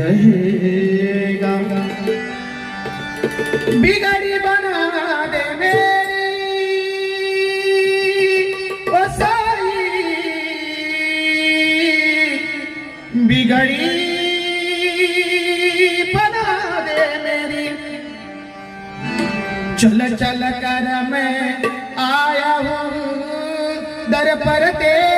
रहेगा। बिगड़ी बना दे मेरी। बिगड़ी बना दे मेरी। चल चल कर मैं आया हूँ दर पर तेरे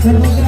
怎么？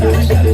Yeah.